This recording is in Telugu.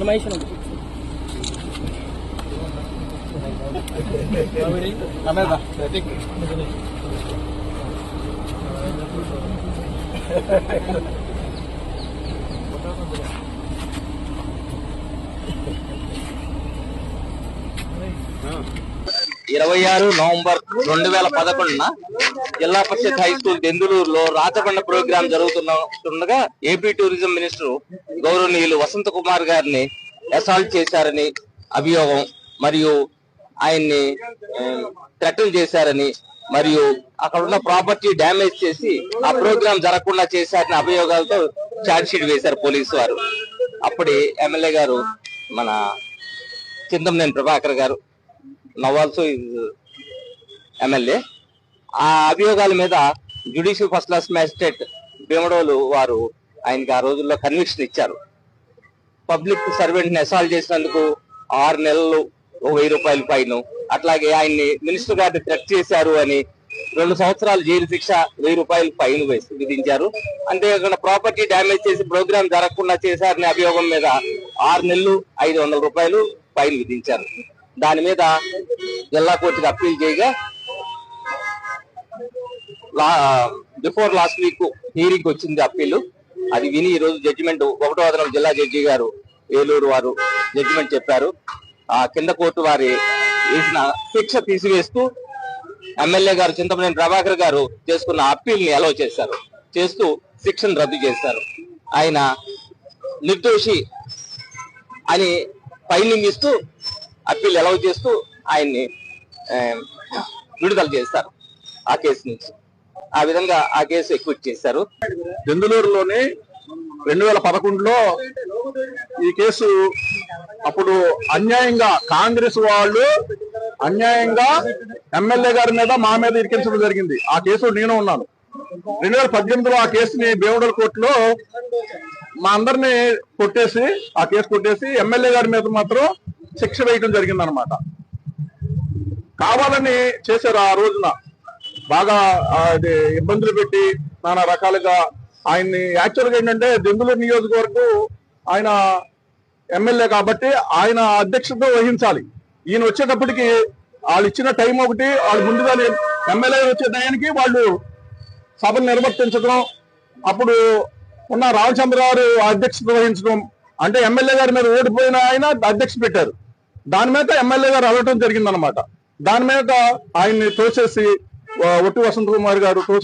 Lumayan siya Kamel ba? Detik. Hehehehe ఇరవై ఆరు నవంబర్ రెండు వేల పదకొండున జిల్లా పరిషత్ హై స్కూల్ దెందులూరులో రాచకొండ ప్రోగ్రాం జరుగుతుండగా ఏపీ టూరిజం మినిస్టర్ గౌరవనీయులు వసంత కుమార్ గారిని అసాల్ట్ చేశారని అభియోగం మరియు ఆయన్ని థ్రెటన్ చేశారని మరియు అక్కడ ఉన్న ప్రాపర్టీ డ్యామేజ్ చేసి ఆ ప్రోగ్రాం జరగకుండా చేశారని అభియోగాలతో ఛార్జ్ షీట్ వేశారు పోలీసు వారు. అప్పుడే ఎమ్మెల్యే గారు మన చింతమనేని ప్రభాకర్ గారు నవ్ ఆల్సో ఎమ్మెల్యే. ఆ అభియోగాల మీద judicial first class magistrate Bhimadolu వారు ఆయనకి ఆ రోజుల్లో కన్విక్షన్ ఇచ్చారు. పబ్లిక్ సర్వెంట్ని అసాల్ట్ చేసినందుకు ఆరు నెలలు ఓ వెయ్యి రూపాయల పైన అట్లాగే ఆయన్ని మినిస్టర్ గారిని థ్రెట్ చేశారు అని రెండు సంవత్సరాలు జైలు శిక్ష వెయ్యి రూపాయలు ఫైన్ వేసి విధించారు. అంతేకాకుండా ప్రాపర్టీ డ్యామేజ్ చేసి ప్రోగ్రామ్ జరగకుండా చేశారనే అభియోగం మీద ఆరు నెలలు ఐదు వందల రూపాయలు ఫైన్ విధించారు. దాని మీద జిల్లా కోర్టుకి అప్పీల్ చేయగా బిఫోర్ లాస్ట్ వీక్ హీరింగ్ వచ్చింది అప్పీలు. అది విని ఈ రోజు జడ్జిమెంట్ ఒకటో అదనం జిల్లా జడ్జి గారు ఏలూరు వారు జడ్జిమెంట్ చెప్పారు. ఆ కింద కోర్టు వారి వేసిన శిక్ష తీసివేస్తూ ఎమ్మెల్యే గారు చింతమనేని ప్రభాకర్ గారు చేసుకున్న అప్పీల్ని అలౌ చేశారు. చేస్తూ శిక్షను రద్దు చేశారు. ఆయన నిర్దోషి అని ఫైలింగ్ ఇస్తూ అప్పీల్ అలౌ చేస్తూ ఆయన్ని విడుదల చేస్తారు ఆ కేసు నుంచి. ఆ విధంగా ఆ కేసు ఎక్విట్ చేశారు. దెందులూరులోని రెండు వేల పదకొండులో ఈ కేసు అప్పుడు అన్యాయంగా కాంగ్రెస్ వాళ్ళు అన్యాయంగా ఎమ్మెల్యే గారి మీద మా మీద ఇరికించడం జరిగింది. ఆ కేసులో నేను ఉన్నాను. రెండు వేల పద్దెనిమిదిలో ఆ కేసుని బేవుడల కోర్టులో మా అందరిని కొట్టేసి ఆ కేసు కొట్టేసి ఎమ్మెల్యే గారి మీద మాత్రం శిక్ష వేయడం జరిగిందనమాట. కావాలని చేశారు ఆ రోజున. బాగా అది ఇబ్బందులు పెట్టి నానా రకాలుగా ఆయన్ని యాక్చువల్గా ఏంటంటే దెందులూరు నియోజకవర్గం ఆయన ఎమ్మెల్యే కాబట్టి ఆయన అధ్యక్షత వహించాలి. ఈయన వచ్చేటప్పటికి వాళ్ళు ఇచ్చిన టైం ఒకటి వాళ్ళు ముందుగా ఎమ్మెల్యే వచ్చే టయానికి వాళ్ళు సభను నిర్వర్తించడం అప్పుడు ఉన్న రామచంద్రరావు అధ్యక్షత వహించడం అంటే ఎమ్మెల్యే గారి మీద ఓడిపోయిన ఆయన అధ్యక్ష పెట్టారు. దాని మీద ఎమ్మెల్యే గారు అడగటం జరిగిందనమాట దాని మీద ఆయన్ని తోసేసి ఒట్టి వసంత కుమార్ గారు